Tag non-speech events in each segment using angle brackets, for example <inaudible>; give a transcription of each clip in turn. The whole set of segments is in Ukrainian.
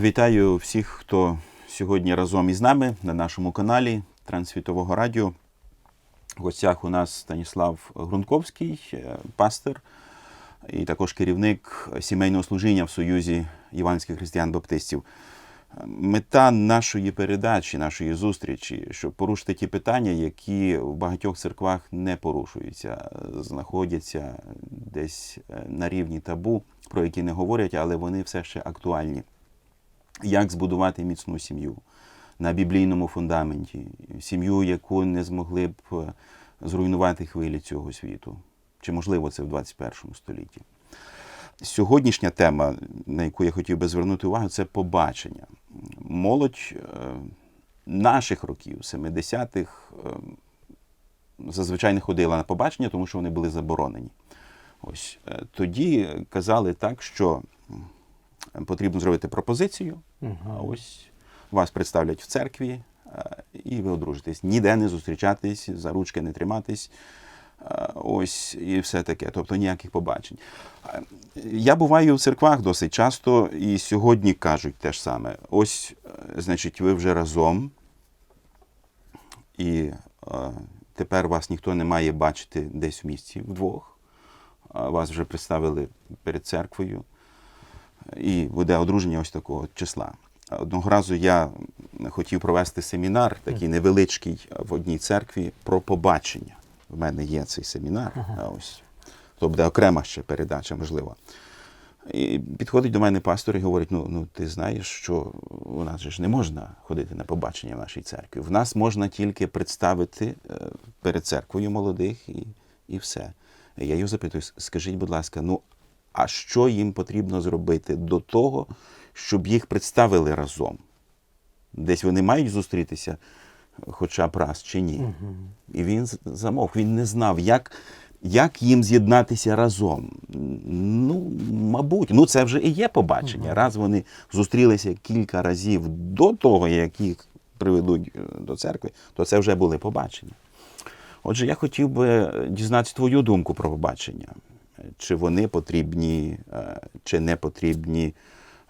Вітаю всіх, хто сьогодні разом із нами на нашому каналі Трансвітового радіо. В гостях у нас Станіслав Грунковський, е, пастир і також керівник сімейного служіння в Союзі Іванських християн-баптистів. Мета нашої передачі, нашої зустрічі, щоб порушити ті питання, які в багатьох церквах не порушуються, знаходяться десь е, на рівні табу, про які не говорять, але вони все ще актуальні. Як збудувати міцну сім'ю на біблійному фундаменті, сім'ю, яку не змогли б е, зруйнувати хвилі цього світу? Чи можливо це в 21 столітті? Сьогоднішня тема, на яку я хотів би звернути увагу, це побачення. Молодь е, наших років, 70-х, е, зазвичай не ходила на побачення, тому що вони були заборонені. Ось тоді казали так, що потрібно зробити пропозицію, а ось вас представлять в церкві, е, і ви одружитесь. Ніде не зустрічатись, за ручки не триматись. Е, Ось і все таке, тобто ніяких побачень. Е, Я буваю в церквах досить часто, і сьогодні кажуть те ж саме. Ось, значить, ви вже разом, і тепер вас ніхто не має бачити десь в місці вдвох. Вас вже представили перед церквою, і буде одруження ось такого числа. Одного разу я хотів провести семінар, такий невеличкий в одній церкві, про побачення. В мене є цей семінар. А ось то буде окрема ще передача, можливо. І підходить до мене пастор і говорить: ну, ну ти знаєш, що у нас же ж не можна ходити на побачення в нашій церкві. В нас можна тільки представити е, перед церквою молодих і, і все. Я його запитую: скажіть, будь ласка, ну а що їм потрібно зробити до того, щоб їх представили разом? Десь вони мають зустрітися хоча б раз чи ні. І він замовк, він не знав, як, як їм з'єднатися разом. Ну, мабуть, ну це вже і є побачення. Раз вони зустрілися кілька разів до того, як їх приведуть е, до церкви, то це вже були побачення. Отже, я хотів би дізнатися твою думку про побачення. Чи вони потрібні, е, чи не потрібні,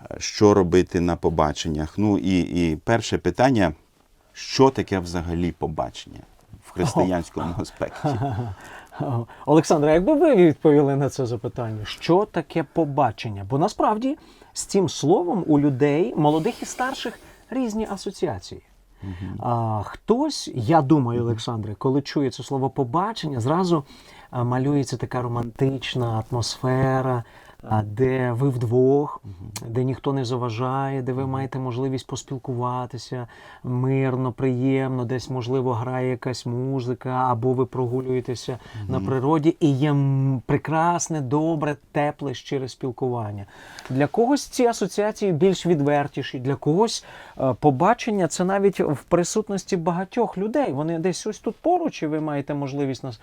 е, що робити на побаченнях. Ну і, і перше питання: що таке взагалі побачення в християнському аспекті? <laughs> Олександре, якби ви відповіли на це запитання, що таке побачення? Бо насправді з цим словом у людей, молодих і старших, різні асоціації. А, хтось, я думаю, Олександре, коли чує це слово побачення, зразу малюється така романтична атмосфера, де ви вдвох, де ніхто не заважає, де ви маєте можливість поспілкуватися мирно, приємно, десь, можливо, грає якась музика, або ви прогулюєтеся на природі, і є прекрасне, добре, тепле, щире спілкування. Для когось ці асоціації більш відвертіші, для когось е, побачення це навіть в присутності багатьох людей. Вони десь ось тут поруч, і ви маєте можливість нас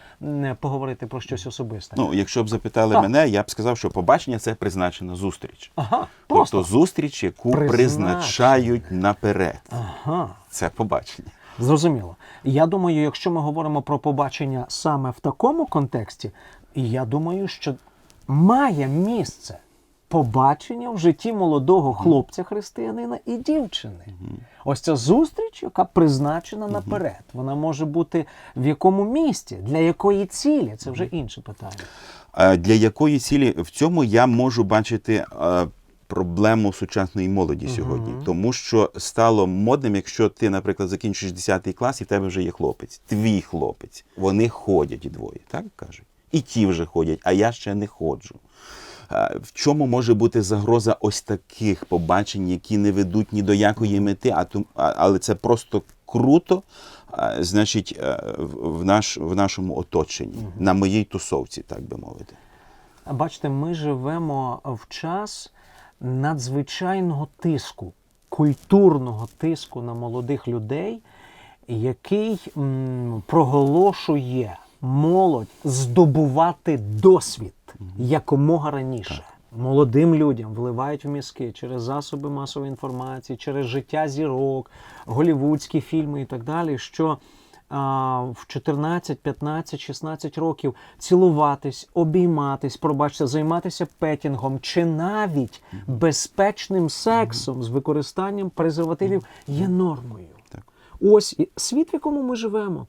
поговорити про щось особисте. Ну, якщо б запитали Так. мене, я б сказав, що побачення це призначена зустріч. Ага, просто. Тобто зустріч, яку призначають наперед. Ага. Це побачення. Зрозуміло. Я думаю, якщо ми говоримо про побачення саме в такому контексті, я думаю, що має місце побачення в житті молодого хлопця, християнина і дівчини. Ось ця зустріч, яка призначена наперед. Вона може бути в якому місці, для якої цілі це вже інше питання. Для якої цілі в цьому я можу бачити е, проблему сучасної молоді сьогодні, тому що стало модним, якщо ти, наприклад, закінчиш 10 клас, і в тебе вже є хлопець, твій хлопець. Вони ходять двоє, так кажуть. І ті вже ходять, а я ще не ходжу. Е, В чому може бути загроза ось таких побачень, які не ведуть ні до якої мети, а ту- а- але це просто круто, е, значить, е, в наш, в нашому оточенні, на моїй тусовці, так би мовити. Бачите, ми живемо в час надзвичайного тиску, культурного тиску на молодих людей, який м, проголошує молодь здобувати досвід якомога раніше. Молодим людям вливають в мізки через засоби масової інформації, через життя зірок, голівудські фільми і так далі, що в 14, 15, 16 років цілуватись, обійматись, пробачте, займатися петінгом чи навіть безпечним сексом з використанням презервативів є нормою. Так. Ось світ, в якому ми живемо.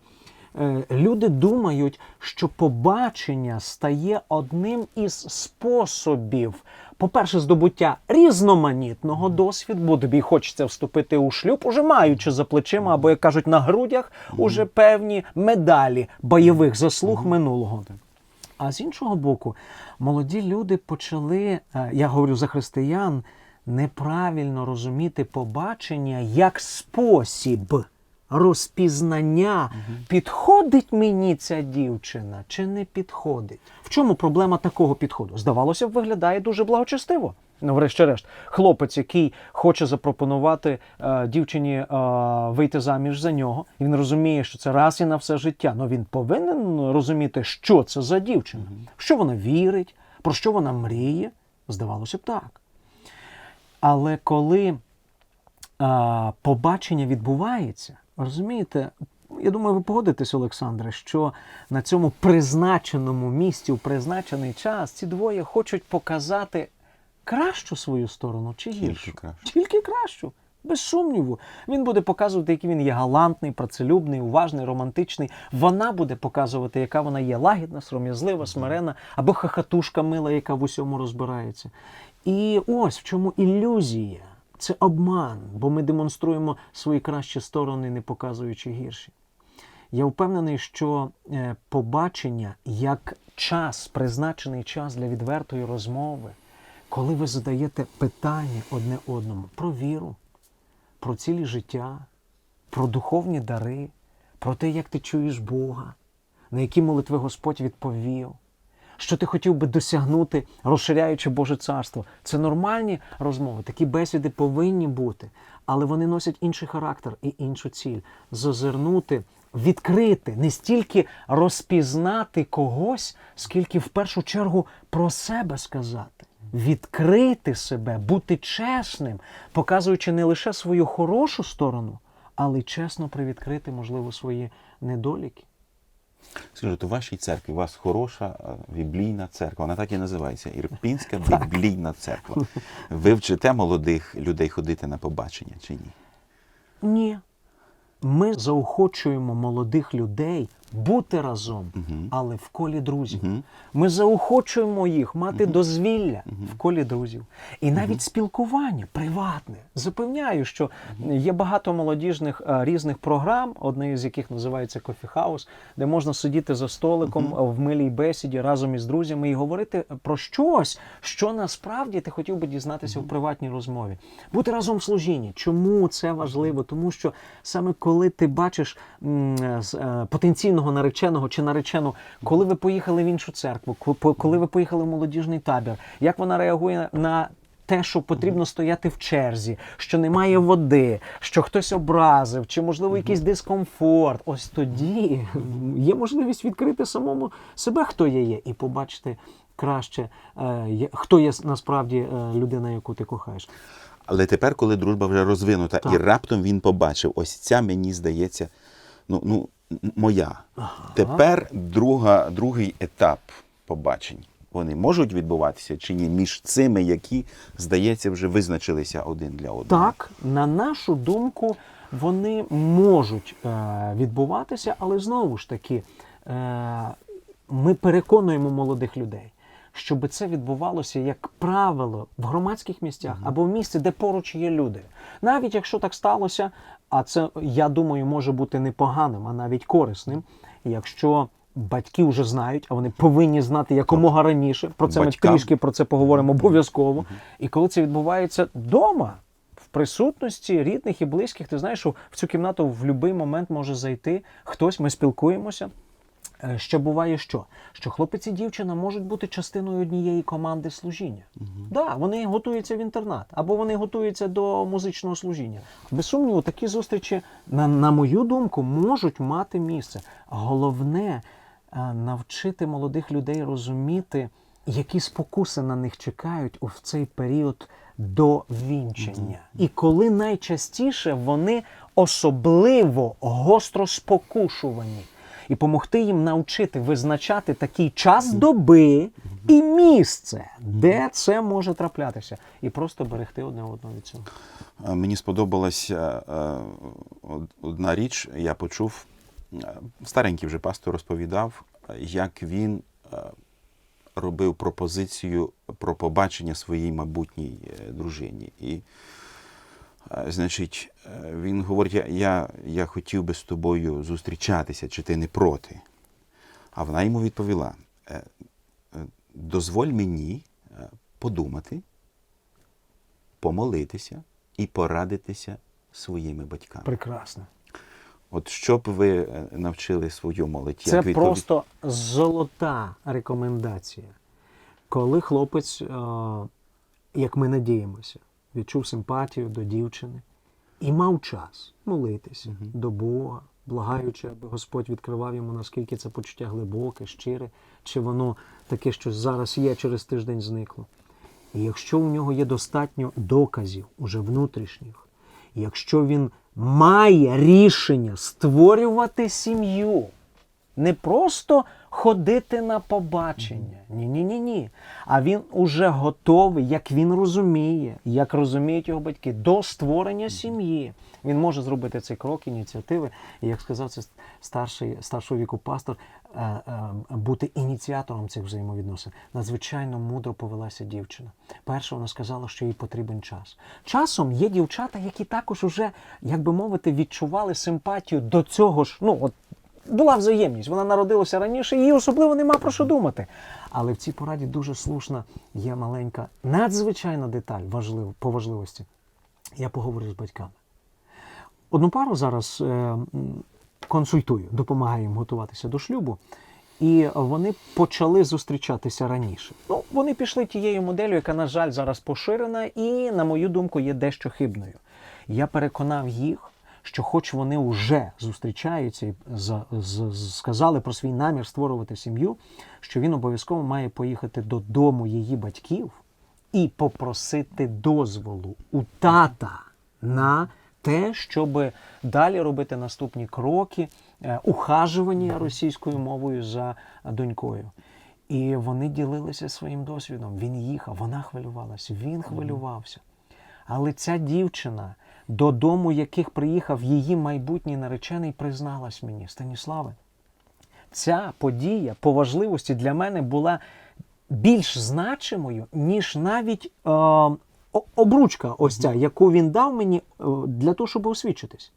Е, Люди думають, що побачення стає одним із способів, по-перше, здобуття різноманітного досвіду, бо тобі хочеться вступити у шлюб, уже маючи за плечима, або як кажуть, на грудях уже певні медалі бойових заслуг минулого. А з іншого боку, молоді люди почали, е, я говорю за християн, неправильно розуміти побачення як спосіб розпізнання, підходить мені ця дівчина чи не підходить. В чому проблема такого підходу? Здавалося б, виглядає дуже благочестиво. Ну, врешті-решт, хлопець, який хоче запропонувати е, дівчині е, вийти заміж за нього, і він розуміє, що це раз і на все життя. Ну він повинен розуміти, що це за дівчина, що вона вірить, про що вона мріє. Здавалося б, так. Але коли а, побачення відбувається, розумієте, я думаю, ви погодитесь, Олександре, що на цьому призначеному місці, у призначений час, ці двоє хочуть показати кращу свою сторону чи гіршу? кращу. Тільки кращу. Без сумніву. Він буде показувати, який він є галантний, працелюбний, уважний, романтичний. Вона буде показувати, яка вона є лагідна, сором'язлива, смирена, або хахатушка мила, яка в усьому розбирається. І ось в чому ілюзія. Це обман, бо ми демонструємо свої кращі сторони, не показуючи гірші. Я впевнений, що е, побачення як час, призначений час для відвертої розмови, коли ви задаєте питання одне одному про віру, про цілі життя, про духовні дари, про те, як ти чуєш Бога, на які молитви Господь відповів, що ти хотів би досягнути, розширяючи Боже царство. Це нормальні розмови, такі бесіди повинні бути, але вони носять інший характер і іншу ціль зазирнути, відкрити, не стільки розпізнати когось, скільки в першу чергу про себе сказати. Відкрити себе, бути чесним, показуючи не лише свою хорошу сторону, але й чесно привідкрити, можливо, свої недоліки. Скажіть, у вашій церкві у вас хороша е, біблійна церква, вона так і називається Ірпінська біблійна церква. Ви вчите молодих людей ходити на побачення чи ні? Ні. Ми заохочуємо молодих людей бути разом, але в колі друзів. Ми заохочуємо їх мати дозвілля в колі друзів. І навіть спілкування приватне. Запевняю, що є багато молодіжних е, різних програм, одна з яких називається House, де можна сидіти за столиком в милій бесіді разом із друзями і говорити про щось, що насправді ти хотів би дізнатися в приватній розмові. Бути разом в служінні. Чому це важливо? Тому що саме коли ти бачиш е, е, потенційного нареченого чи наречену, коли ви поїхали в іншу церкву, коли ви поїхали в молодіжний табір, як вона реагує на те, що потрібно стояти в черзі, що немає води, що хтось образив, чи можливо якийсь дискомфорт. Ось тоді є можливість відкрити самому себе, хто я є, і побачити краще, е, хто є насправді е, людина, яку ти кохаєш. Але тепер, коли дружба вже розвинута, Так. і раптом він побачив, ось ця мені здається, ну, ну моя. Тепер друга, другий етап побачень. Вони можуть відбуватися чи ні між цими, які, здається, вже визначилися один для одного. Так, на нашу думку, вони можуть е, відбуватися, але знову ж таки, е, ми переконуємо молодих людей, щоб це відбувалося, як правило, в громадських місцях або в місці, де поруч є люди. Навіть якщо так сталося, а це, я думаю, може бути непоганим, а навіть корисним, якщо. Батьки вже знають, а вони повинні знати якомога раніше. Про це Батькам. ми трішки про це поговоримо обов'язково. І коли це відбувається вдома, в присутності рідних і близьких, ти знаєш, що в цю кімнату в будь-який момент може зайти хтось, ми спілкуємося. Е, Ще буває що? Що хлопець і дівчина можуть бути частиною однієї команди служіння. Так, да, вони готуються в інтернат, або вони готуються до музичного служіння. Без сумніву, такі зустрічі, на, на мою думку, можуть мати місце. Головне е, навчити молодих людей розуміти, які спокуси на них чекають у в цей період до вінчання. І коли найчастіше вони особливо гостро спокушувані, і помогти їм навчити визначати такий час доби і місце, де це може траплятися, і просто берегти одне одного від цього. Е, Мені сподобалася е, одна річ, я почув, е, старенький вже пастор розповідав, е, як він е, робив пропозицію про побачення своїй майбутній е, дружині. І, е, значить, е, він говорить, я, я, хотів би з тобою зустрічатися, чи ти не проти? А вона йому відповіла: «Е, е, дозволь мені е, подумати, помолитися і порадитися своїми батьками. Прекрасно. От що б ви е, навчили свою молодь? Це відповідь- просто золота рекомендація. Коли хлопець, е, як ми надіємося, відчув симпатію до дівчини і мав час молитися до Бога, благаючи, аби Господь відкривав йому, наскільки це почуття глибоке, щире, чи воно таке, що зараз є, через тиждень зникло. І якщо у нього є достатньо доказів уже внутрішніх, якщо він має рішення створювати сім'ю, не просто ходити на побачення. Ні, ні, ні, ні. А він уже готовий, як він розуміє, як розуміють його батьки, до створення сім'ї. Він може зробити цей крок ініціативи. І як сказав це старший, старшого віку пастор, е, е, бути ініціатором цих взаємовідносин. Надзвичайно мудро повелася дівчина. Перше, вона сказала, що їй потрібен час. Часом є дівчата, які також уже, як би мовити, відчували симпатію до цього ж. Ну, от була взаємність, вона народилася раніше, їй особливо нема про що думати. Але в цій пораді дуже слушна є маленька, надзвичайна деталь важлив, по важливості. Я поговорю з батьками. Одну пару зараз е, консультую, допомагаю їм готуватися до шлюбу. І вони почали зустрічатися раніше. Ну, вони пішли тією моделлю, яка, на жаль, зараз поширена, і, на мою думку, є дещо хибною. Я переконав їх, що, хоч вони вже зустрічаються і сказали про свій намір створювати сім'ю, що він обов'язково має поїхати додому її батьків і попросити дозволу у тата на те, щоб далі робити наступні кроки, е, ухажування російською мовою за донькою. І вони ділилися своїм досвідом. Він їхав, вона хвилювалася, він хвилювався. Але ця дівчина, додому яких приїхав її майбутній наречений, призналась мені, Станіславе, ця подія по важливості для мене була більш значимою, ніж навіть е, обручка, ось ця, яку він дав мені е, для того, щоб освідчитись.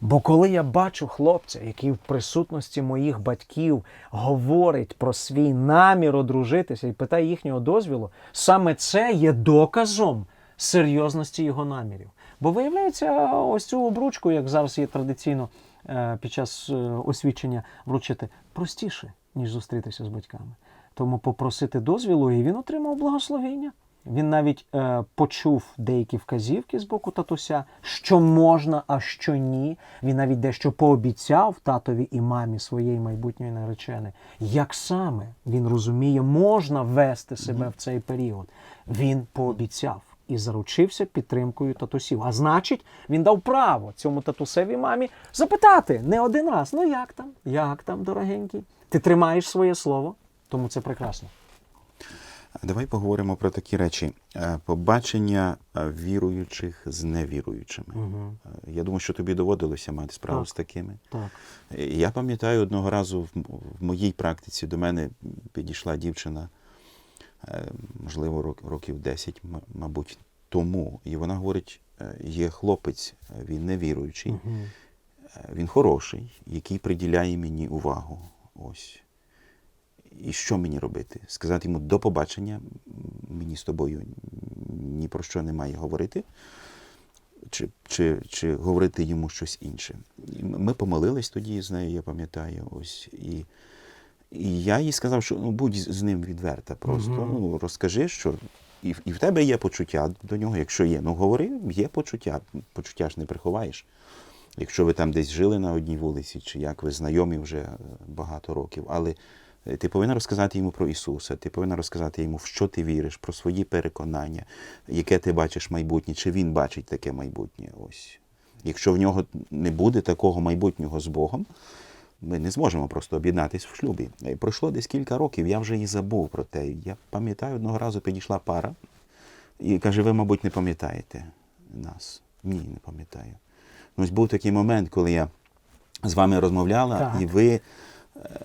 Бо коли я бачу хлопця, який в присутності моїх батьків говорить про свій намір одружитися і питає їхнього дозвілу, саме це є доказом серйозності його намірів. Бо виявляється, ось цю обручку, як зараз є традиційно е, під час е, освідчення вручити, простіше, ніж зустрітися з батьками. Тому попросити дозвілу, і він отримав благословіння. Він навіть е, почув деякі вказівки з боку татуся, що можна, а що ні. Він навіть дещо пообіцяв татові і мамі своєї майбутньої нареченої. Як саме він розуміє, можна вести себе в цей період. Він пообіцяв і заручився підтримкою татусів. А значить, він дав право цьому татусеві мамі запитати не один раз: ну як там, як там, дорогенький? Ти тримаєш своє слово, тому це прекрасно. Давай поговоримо про такі речі. Е, Побачення е, віруючих з невіруючими. Угу. Я думаю, що тобі доводилося мати справу Так. з такими. Так. Я пам'ятаю одного разу в моїй практиці до мене підійшла дівчина, можливо, років 10, мабуть, тому. І вона говорить: е, є хлопець, е, він невіруючий, Угу. е, він хороший, який приділяє мені увагу. Ось. І що мені робити? Сказати йому до побачення, мені з тобою ні про що немає говорити, чи, чи, чи говорити йому щось інше. Ми помолились тоді з нею, я пам'ятаю. Ось. І, і я їй сказав, що ну, будь з ним відверта просто. Мгм. Ну, розкажи, що і, і в тебе є почуття до нього, якщо є. Ну говори, є почуття. Почуття ж не приховаєш. Якщо ви там десь жили на одній вулиці, чи як ви знайомі вже е, багато років, але е, ти повинна розказати йому про Ісуса, ти повинна розказати йому, в що ти віриш, про свої переконання, яке ти бачиш майбутнє, чи він бачить таке майбутнє. Ось. Якщо в нього не буде такого майбутнього з Богом, ми не зможемо просто об'єднатися в шлюбі. І пройшло десь кілька років, я вже і забув про те. Я пам'ятаю, одного разу підійшла пара і каже: ви, мабуть, не пам'ятаєте нас. Ні, не пам'ятаю. Ну, ось був такий момент, коли я з вами розмовляла, Так. і ви, е,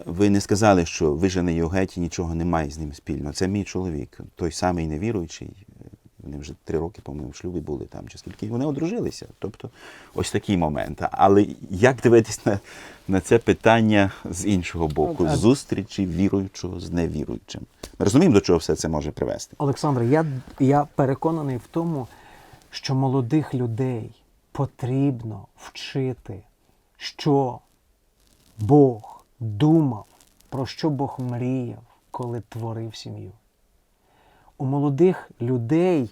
ви не сказали, що вижене його геть і нічого немає з ним спільного. Це мій чоловік, той самий невіруючий. Вони вже три роки, по-моєму, в шлюбі були там чи скільки. і Вони одружилися. Тобто, ось такий момент. Але як дивитись на, на це питання з іншого боку, А- зустрічі віруючого з невіруючим? Ми розуміємо, до чого все це може привести. Олександре, я, я переконаний в тому, що молодих людей потрібно вчити, що Бог думав, про що Бог мріяв, коли творив сім'ю. У молодих людей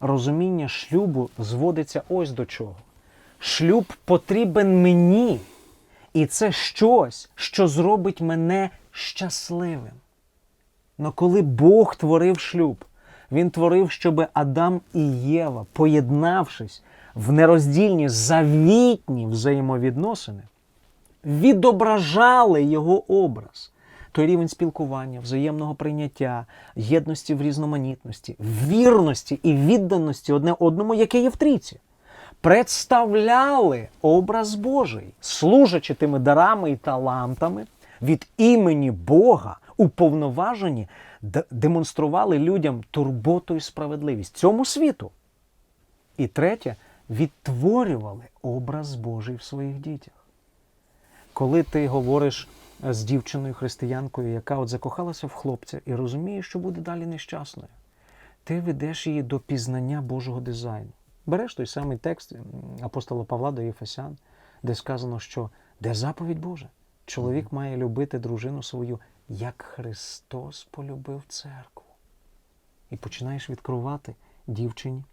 розуміння шлюбу зводиться ось до чого. Шлюб потрібен мені, і це щось, що зробить мене щасливим. Но коли Бог творив шлюб, Він творив, щоб Адам і Єва, поєднавшись в нероздільні завітні взаємовідносини, відображали його образ. Той рівень спілкування, взаємного прийняття, єдності в різноманітності, вірності і відданості одне одному, яке є в трійці. Представляли образ Божий, служачи тими дарами і талантами від імені Бога, уповноважені, демонстрували людям турботу і справедливість цьому світу. І третє, відтворювали образ Божий в своїх дітях. Коли ти говориш з дівчиною християнкою, яка от закохалася в хлопця і розуміє, що буде далі нещасною, ти ведеш її до пізнання Божого дизайну. Береш той самий текст апостола Павла до Єфесян, де сказано, що де заповідь Божа, чоловік має любити дружину свою, як Христос полюбив церкву. І починаєш відкривати дівчині,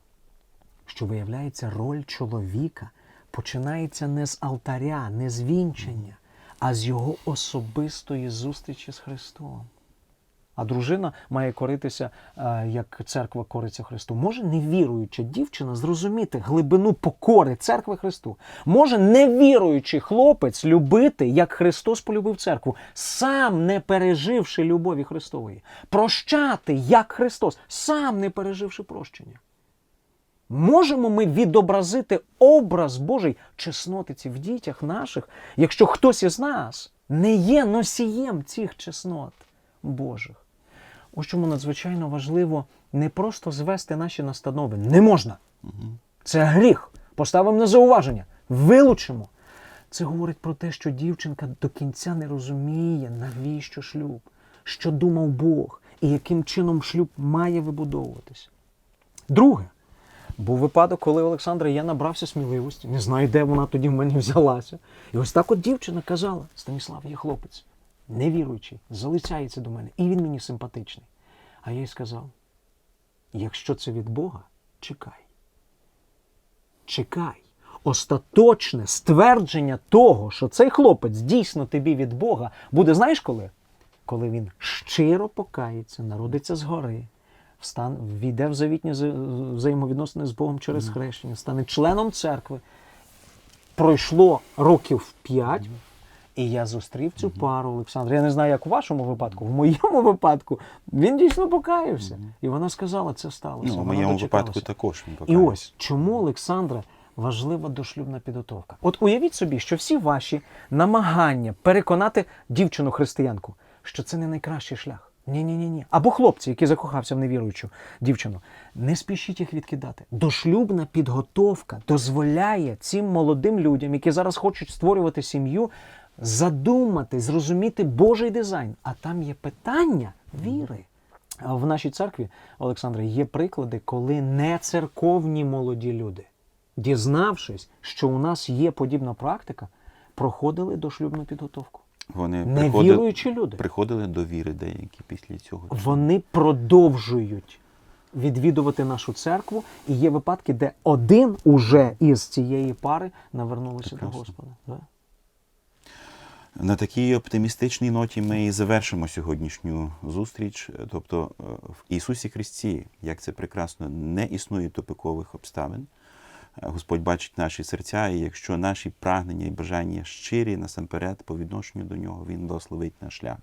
що виявляється роль чоловіка починається не з алтаря, не з вінчання, а з його особистої зустрічі з Христом. А дружина має коритися, е, як церква кориться Христу. Може невіруюча дівчина зрозуміти глибину покори церкви Христу. Може невіруючий хлопець любити, як Христос полюбив церкву, сам не переживши любові Христової. Прощати, як Христос, сам не переживши прощення. Можемо ми відобразити образ Божий чеснотиці в дітях наших, якщо хтось із нас не є носієм цих чеснот Божих. Ось чому надзвичайно важливо не просто звести наші настанови. Не можна. Це гріх. Поставимо на зауваження, вилучимо. Це говорить про те, що дівчинка до кінця не розуміє, навіщо шлюб, що думав Бог і яким чином шлюб має вибудовуватися. Друге, був випадок, коли Олександра я набрався сміливості, не знаю, де вона тоді в мене взялася. І ось так от дівчина казала: Станіслав, є хлопець, невіруючий, залицяється до мене, і він мені симпатичний. А я їй сказав: якщо це від Бога, чекай. Чекай. Остаточне ствердження того, що цей хлопець дійсно тобі від Бога, буде знаєш коли? Коли він щиро покається, народиться згори, встан, війде в завітні вза- взаємовідносини з Богом через хрещення, стане членом церкви. Пройшло років п'ять, і я зустрів цю пару, Олександр. Я не знаю, як у вашому випадку. В моєму випадку він дійсно покаявся. І вона сказала, це сталося. Ну, в моєму випадку також він І ось чому Олександра важлива дошлюбна підготовка. От уявіть собі, що всі ваші намагання переконати дівчину християнку, що це не найкращий шлях. Ні, ні, ні, ні. Або хлопці, які закохався в невіруючу дівчину, не спішіть їх відкидати. Дошлюбна підготовка дозволяє цим молодим людям, які зараз хочуть створювати сім'ю, задумати, зрозуміти Божий дизайн. А там є питання віри. В нашій церкві, Олександре, є приклади, коли не церковні молоді люди, дізнавшись, що у нас є подібна практика, проходили дошлюбну підготовку. Вони Невіруючі люди. приходили до віри деякі після цього. Вони продовжують відвідувати нашу церкву, і є випадки, де один уже із цієї пари навернулися до Прекрасно. Господа. Да? На такій оптимістичній ноті ми і завершимо сьогоднішню зустріч. Тобто е, в Ісусі Христі, як це прекрасно, не існує тупикових обставин. Господь бачить наші серця, і якщо наші прагнення і бажання щирі насамперед по відношенню до нього, він дословить наш шлях.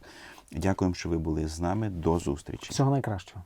Дякуємо, що ви були з нами. До зустрічі. Всього найкращого.